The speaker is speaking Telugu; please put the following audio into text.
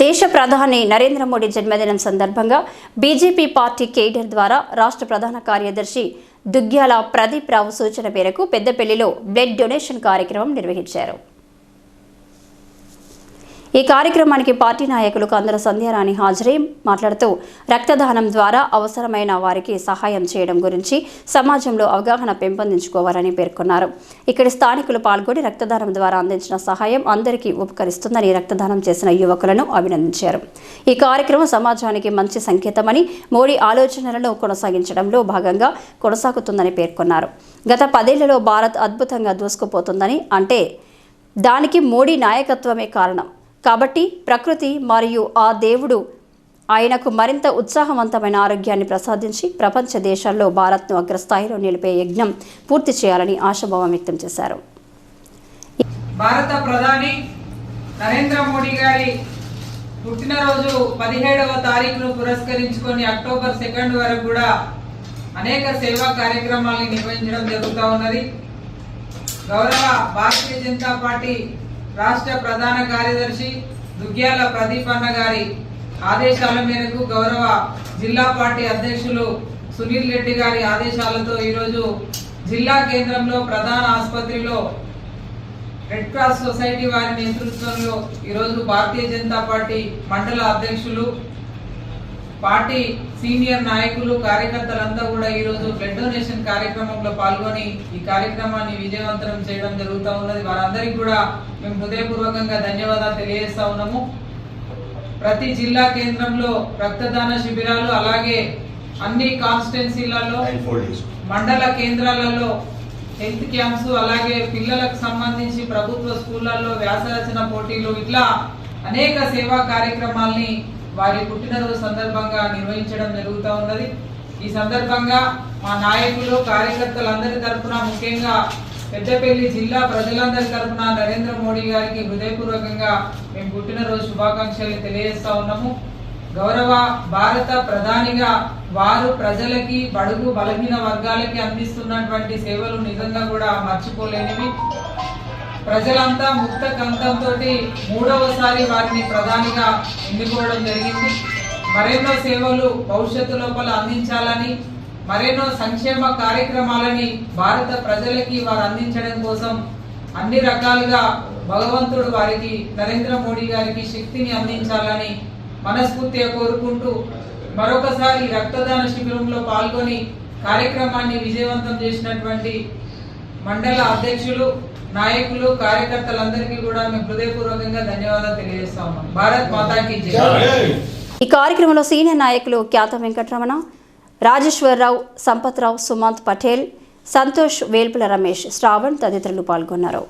దేశ ప్రధాని నరేంద్ర మోడీ జన్మదినం సందర్భంగా బీజేపీ పార్టీ కేడర్ ద్వారా రాష్ట్ర ప్రధాన కార్యదర్శి దుగ్గ్యాల ప్రదీప్ రావు సూచన మేరకు పెద్దపల్లిలో బ్లడ్ డొనేషన్ కార్యక్రమం నిర్వహించారు. ఈ కార్యక్రమానికి పార్టీ నాయకులు కందుల సంధ్యారాణి హాజరై మాట్లాడుతూ రక్తదానం ద్వారా అవసరమైన వారికి సహాయం చేయడం గురించి సమాజంలో అవగాహన పెంపొందించుకోవాలని పేర్కొన్నారు. ఇక్కడి స్థానికులు పాల్గొని రక్తదానం ద్వారా అందించిన సహాయం అందరికీ ఉపకరిస్తుందని రక్తదానం చేసిన యువకులను అభినందించారు. ఈ కార్యక్రమం సమాజానికి మంచి సంకేతమని మోడీ ఆలోచనలను కొనసాగించడంలో భాగంగా కొనసాగుతుందని పేర్కొన్నారు. గత పదేళ్ళలో భారత్ అద్భుతంగా దూసుకుపోతుందని అంటే దానికి మోడీ నాయకత్వమే కారణం. కాబట్టి ప్రకృతి మరియు ఆ దేవుడు ఆయనకు మరింత ఉత్సాహవంతమైన ఆరోగ్యాన్ని ప్రసాదించి ప్రపంచ దేశాల్లో భారత్ను అగ్రస్థాయిలో నిలిపే యజ్ఞం పూర్తి చేయాలని ఆశాభావం వ్యక్తం చేశారు. భారత ప్రధాని నరేంద్ర మోడీ గారి పుట్టినరోజు పదిహేడవ తారీఖును పురస్కరించుకొని అక్టోబర్ సెకండ్ వరకు కూడా అనేక సేవా కార్యక్రమాలను నిర్వహించడం జరుగుతూ ఉన్నది. గౌరవ భారతీయ జనతా పార్టీ రాష్ట్ర ప్రధాన కార్యదర్శి దుగ్గ్యాల ప్రదీప్ అన్న గారి ఆదేశాల మేరకు గౌరవ జిల్లా పార్టీ అధ్యక్షులు సునీల్ రెడ్డి గారి ఆదేశాలతో ఈరోజు జిల్లా కేంద్రంలో ప్రధాన ఆసుపత్రిలో రెడ్ క్రాస్ సొసైటీ వారి నేతృత్వంలో ఈరోజు భారతీయ జనతా పార్టీ మండల అధ్యక్షులు పార్టీ సీనియర్ నాయకులు కార్యకర్తలంతా కూడా ఈరోజు బ్లడ్ డొనేషన్ కార్యక్రమంలో పాల్గొని ఈ కార్యక్రమాన్ని విజయవంతం చేయడం జరుగుతూ ఉన్నది. వారందరికీ కూడా మేము హృదయపూర్వకంగా ధన్యవాదాలు తెలియజేస్తా ఉన్నాము. ప్రతి జిల్లా కేంద్రంలో రక్తదాన శిబిరాలు అలాగే అన్ని కాన్స్టిట్యున్సీలలో మండల కేంద్రాలలో హెల్త్ క్యాంప్స్ అలాగే పిల్లలకు సంబంధించి ప్రభుత్వ స్కూళ్ళల్లో వ్యాసరచన పోటీలు ఇట్లా అనేక సేవా కార్యక్రమాల్ని వారి పుట్టినరోజు సందర్భంగా నిర్వహించడం జరుగుతూ ఉన్నది. ఈ సందర్భంగా మా నాయకులు కార్యకర్తలందరి తరఫున ముఖ్యంగా పెద్దపల్లి జిల్లా ప్రజలందరి తరఫున నరేంద్ర మోడీ గారికి హృదయపూర్వకంగా మేము పుట్టినరోజు శుభాకాంక్షలు తెలియజేస్తా ఉన్నాము. గౌరవ భారత ప్రధానిగా వారు ప్రజలకి బడుగు బలహీన వర్గాలకి అందిస్తున్నటువంటి సేవలు నిజంగా కూడా మర్చిపోలేనివి. ప్రజలంతా ముక్త కంతంతో మూడవసారి వారిని ప్రధానిగా ఎన్నుకోవడం జరిగింది. మరెన్నో సేవలు భవిష్యత్తు లోపల అందించాలని మరెన్నో సంక్షేమ కార్యక్రమాలని భారత ప్రజలకి వారు అందించడం కోసం అన్ని రకాలుగా భగవంతుడు వారికి నరేంద్ర మోడీ గారికి శక్తిని అందించాలని మనస్ఫూర్తిగా కోరుకుంటూ మరొకసారి రక్తదాన శిబిరంలో పాల్గొని కార్యక్రమాన్ని విజయవంతం చేసినటువంటి మండల అధ్యక్షులు నాయకులు కార్యకర్తలందరికీ కూడా మేము హృదయపూర్వకంగా ధన్యవాదాలు తెలియజేస్తా ఉన్నాం. భారత్ మాతాకి జై. ఈ కార్యక్రమంలో సీనియర్ నాయకులు ఖ్యాత వెంకటరమణ రాజేశ్వరరావు సంపత్రావు సుమంత్ పటేల్ సంతోష్ వేల్పుల రమేష్ శ్రావణ్ తదితరులు పాల్గొన్నారు.